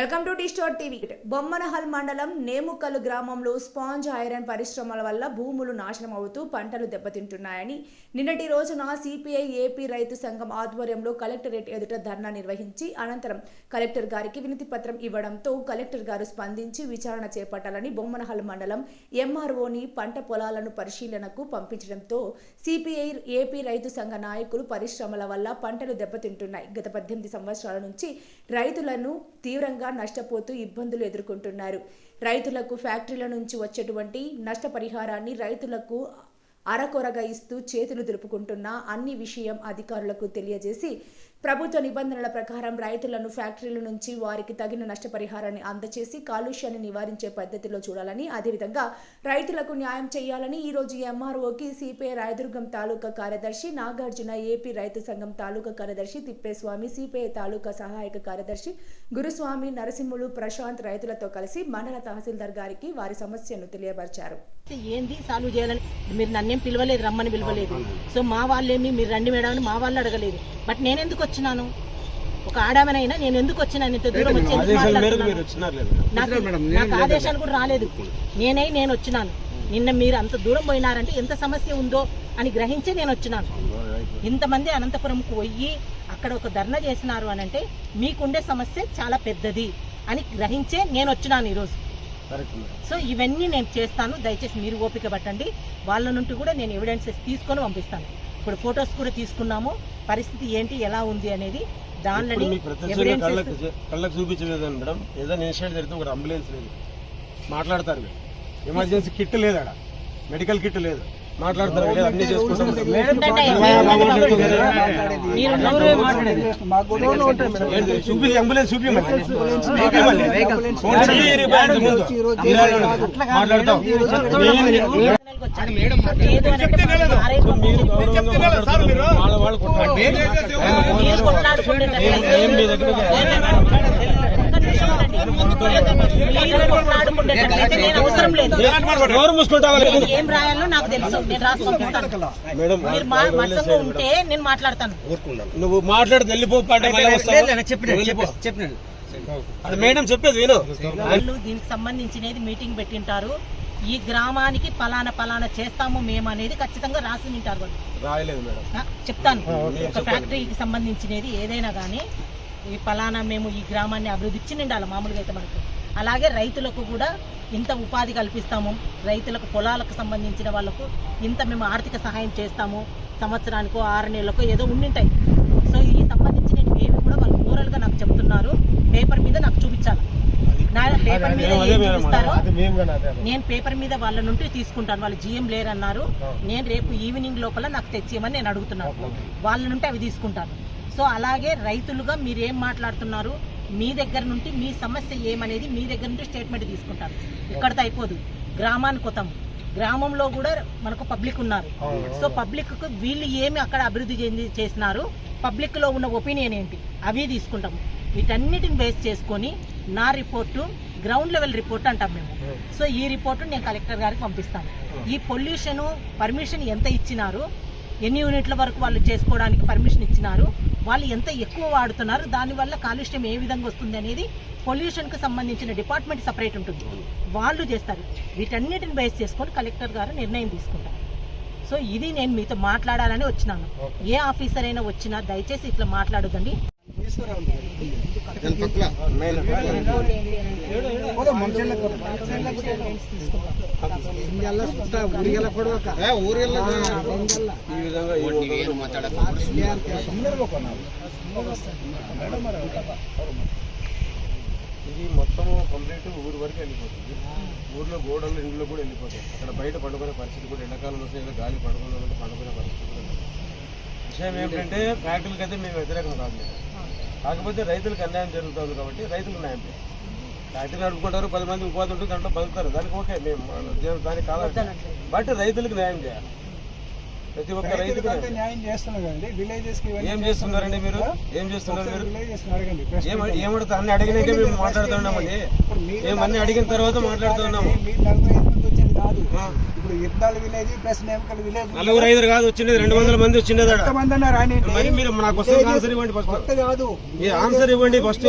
Welcome to store TV Bommanahal మండలం నేముకల్ గ్రామంలో sponge iron పరిశ్రమల వల్ల భూములు నాశనం అవుతూ పంటలు దెబ్బతింటున్నాయని నిన్నటి రోజున సిపిఐ ఏపీ రైతు సంఘం ఆధ్వర్యంలో కలెక్టరేట్ ఎదుట ధర్నా నిర్వహించి అనంతరం కలెక్టర్ గారికి వినతి పత్రం ఇవ్వడంతో కలెక్టర్ గారు స్పందించి విచారణ చేపట్టాలని బొమ్మనహల్ మండలం ఎంఆర్ఓని పంట పొలాలను పరిశీలనకు పంపించడంతో సిపిఐ ఏపీ రైతు సంఘ నాయకులు పరిశ్రమల వల్ల పంటలు దెబ్బతింటున్నాయి. గత పద్దెనిమిది సంవత్సరాల నుంచి రైతులను తీవ్రంగా నష్టపోతూ ఇబ్బందులు ఎదుర్కొంటున్నారు. రైతులకు ఫ్యాక్టరీల నుంచి వచ్చేటువంటి నష్టపరిహారాన్ని రైతులకు అరకొరగా ఇస్తూ చేతులు దులుపుకుంటున్న అన్ని విషయం అధికారులకు తెలియజేసి ప్రభుత్వ నిబంధనల ప్రకారం రైతులను ఫ్యాక్టరీల నుంచి వారికి తగిన నష్టపరిహారాన్ని అందచేసి కాలుష్యాన్ని నివారించే పద్ధతిలో చూడాలని అదేవిధంగా రైతులకు న్యాయం చేయాలని ఈరోజు ఎంఆర్ఓకి సిపిఐ రాయదుర్గం తాలూకా కార్యదర్శి నాగార్జున ఏపీ రైతు సంఘం తాలూకా కార్యదర్శి తిప్పేస్వామి సిపిఐ తాలూకా సహాయక కార్యదర్శి గురుస్వామి నరసింహులు ప్రశాంత్ రైతులతో కలిసి మండల తహసీల్దార్ గారికి వారి సమస్యను తెలియపరిచారు. ఏంది సాల్వ్ చేయాలని? మీరు నన్నేం పిలవలేదు రమ్మని పిలవలేదు. సో మా వాళ్ళేమి మీరు రండి మేడం అని మా వాళ్ళు అడగలేదు. బట్ నేను ఎందుకు వచ్చినాను. ఒక ఆడామనైనా నేను ఎందుకు వచ్చినాను ఇంత దూరం వచ్చి ఎందుకు ఆదేశాల మేరకు మీరు మాట్లాడుతున్నాను? వచ్చినారు లేదు నాకు నాకు ఆదేశాలు కూడా రాలేదు. నేనై నేను వచ్చినాను. నిన్న మీరు అంత దూరం పోయినారంటే ఎంత సమస్య ఉందో అని గ్రహించి నేను వచ్చినాను. ఇంతమంది అనంతపురంకు పోయి అక్కడ ఒక ధర్నా చేసినారు అని అంటే మీకుండే సమస్య చాలా పెద్దది అని గ్రహించే నేను వచ్చినాను ఈరోజు. సో ఇవన్నీ నేను చేస్తాను. దయచేసి మీరు ఓపిక పట్టండి. వాళ్ళ నుండి కూడా నేను ఎవిడెన్సెస్ తీసుకొని పంపిస్తాను. ఇప్పుడు ఫొటోస్ కూడా తీసుకున్నాము. పరిస్థితి ఏంటి? ఎలా ఉంది అనేది ప్రత్యక్షంగా కళ్ళకు కళ్ళకు చూపించలేదు మేడం. ఏదైనా ఇన్సిడెంట్ జరిగితే ఒక అంబులెన్స్ లేదు. మాట్లాడతారు మీరు. ఎమర్జెన్సీ కిట్ లేదు అక్కడ మెడికల్ కిట్ లేదు. మాట్లాడతారు అన్ని చేసుకుంటాం? చూపి అంబులెన్స్ చూపి మాట్లాడతాం. మీరు పంపించి గౌరవంగా మాట్లాడుతున్నారు. వాళ్ళ వాళ్ళు కొట్లాడుతున్నారు. మీరు కొట్లాడుకుంటున్నట్లయితే- ఏం మీ దగ్గరికి ఒక్క నిమిషం ఉండండి. మీరు కొట్లాడుకుంటున్నట్లయితే నేను అవసరం లేదు ఏం రాయాలో నాకు తెలుసు నేను రాసి మీరు మా మత్సంగా ఉంటే నేను మాట్లాడతాను నువ్వు మాట్లాడి వెళ్ళిపోపా మేడం చెప్పేది విను వాళ్ళు దీనికి సంబంధించినది మీటింగ్ పెట్టింటారు ఈ గ్రామానికి పలానా పలానా చేస్తాము మేము అనేది ఖచ్చితంగా రాసి ఉంటారు వాళ్ళు చెప్తాను ఒక ఫ్యాక్టరీకి సంబంధించినది ఏదైనా కానీ ఈ పలానా మేము ఈ గ్రామాన్ని అభివృద్ధి ఇచ్చి నిండాలి మామూలుగా అయితే మనకు. అలాగే రైతులకు కూడా ఇంత ఉపాధి కల్పిస్తాము. రైతులకు పొలాలకు సంబంధించిన వాళ్ళకు ఇంత మేము ఆర్థిక సహాయం చేస్తాము. సంవత్సరానికో ఆరు నెలలకో ఏదో ఉండింటాయి. సో ఈ సంబంధించినవి ఏవి కూడా వాళ్ళు ఓరల్గా నాకు చెప్తున్నారు. పేపర్ మీద నాకు చూపించాలి. నా పేపర్ మీద ఏం చూపిస్తారో నేను పేపర్ మీద వాళ్ళ నుండి తీసుకుంటాను. వాళ్ళు జిఎం లేరన్నారు. నేను రేపు ఈవినింగ్ లోపల నాకు తెచ్చేయమని నేను అడుగుతున్నాను. వాళ్ళ నుండి అవి తీసుకుంటాను. సో అలాగే రైతులుగా మీరు ఏం మాట్లాడుతున్నారు? మీ దగ్గర నుండి మీ సమస్య ఏమనేది మీ దగ్గర నుండి స్టేట్మెంట్ తీసుకుంటాను ఇక్కడితో అయిపోదు. గ్రామానికి పోతాము గ్రామంలో కూడా మనకు పబ్లిక్ ఉన్నారు. సో పబ్లిక్కు వీళ్ళు ఏమి అక్కడ అభివృద్ధి చెంది చేసినారు? పబ్లిక్లో ఉన్న ఒపీనియన్ ఏంటి? అవి తీసుకుంటాము వీటన్నిటిని బేస్ చేసుకొని నా రిపోర్టు గ్రౌండ్ లెవెల్ రిపోర్ట్ అంటాం మేము. సో ఈ రిపోర్టు నేను కలెక్టర్ గారికి పంపిస్తాను. ఈ పొల్యూషన్ పర్మిషన్ ఎంత ఇచ్చినారు? ఎన్ని యూనిట్ల వరకు వాళ్ళు చేసుకోవడానికి పర్మిషన్ ఇచ్చినారు? వాళ్ళు ఎంత ఎక్కువ వాడుతున్నారు దానివల్ల కాలుష్యం ఏ విధంగా వస్తుంది అనేది పొల్యూషన్కి సంబంధించిన డిపార్ట్మెంట్ సపరేట్ ఉంటుంది. వాళ్ళు చేస్తారు. వీటన్నిటిని బేస్ చేసుకొని కలెక్టర్ గారు నిర్ణయం తీసుకుంటారు. సో ఇది నేను మీతో మాట్లాడాలని వచ్చినాను. ఏ ఆఫీసర్ అయినా వచ్చినా దయచేసి ఇట్లా మాట్లాడదండి ఇది మొత్తం కంప్లీట్ ఊరు వరకు వెళ్ళిపోతుంది. ఊర్లో గోడలు ఇండ్లు కూడా వెళ్ళిపోతాయి. అక్కడ బయట పండుకునే పరిస్థితి కూడా ఎండాకాలం వస్తే ఏదో గాలి పడుకున్న పండుకునే పరిస్థితి కూడా. విషయం ఏంటంటే ఫ్యాక్టరీలకు అయితే మేము వ్యతిరేకం కాదు. కాకపోతే రైతులకు అన్యాయం జరుగుతుంది కాబట్టి రైతులకు న్యాయం చేయాలి. ఫ్యాక్టరీ నడుపుకుంటారు పది మంది ఉపాధి ఉంటుంది దాంట్లో బతుకుతారు. దానికి ఓకే మేము దానికి కావాలి. బట్ రైతులకు న్యాయం చేయాలి. ప్రతి ఒక్క రైతుకు న్యాయం న్యాయం చేస్తున్నాం కదండి. విలేజెస్కి ఏం చేస్తున్నారండి మీరు? ఏం చేస్తున్నారు మీరు? ఏమడుతా అన్ని అడిగినాకే మేము మాట్లాడుతున్నామండి ఇప్పుడు మీ మేము అన్ని అడిగిన తర్వాత మాట్లాడుతున్నాము కాదు. ఇప్పుడు విలేజ్ ప్లస్ నేమకల్ విలేజ్ నలుగురు ఐదు కాదు వచ్చింది రెండు వందల మంది వచ్చింది. ఎంతమంది అన్నారు మరి మీరు నాకు వస్తుంది ఆన్సర్ ఇవ్వండి ఫస్ట్ కాదు. ఈ ఆన్సర్ ఇవ్వండి ఫస్ట్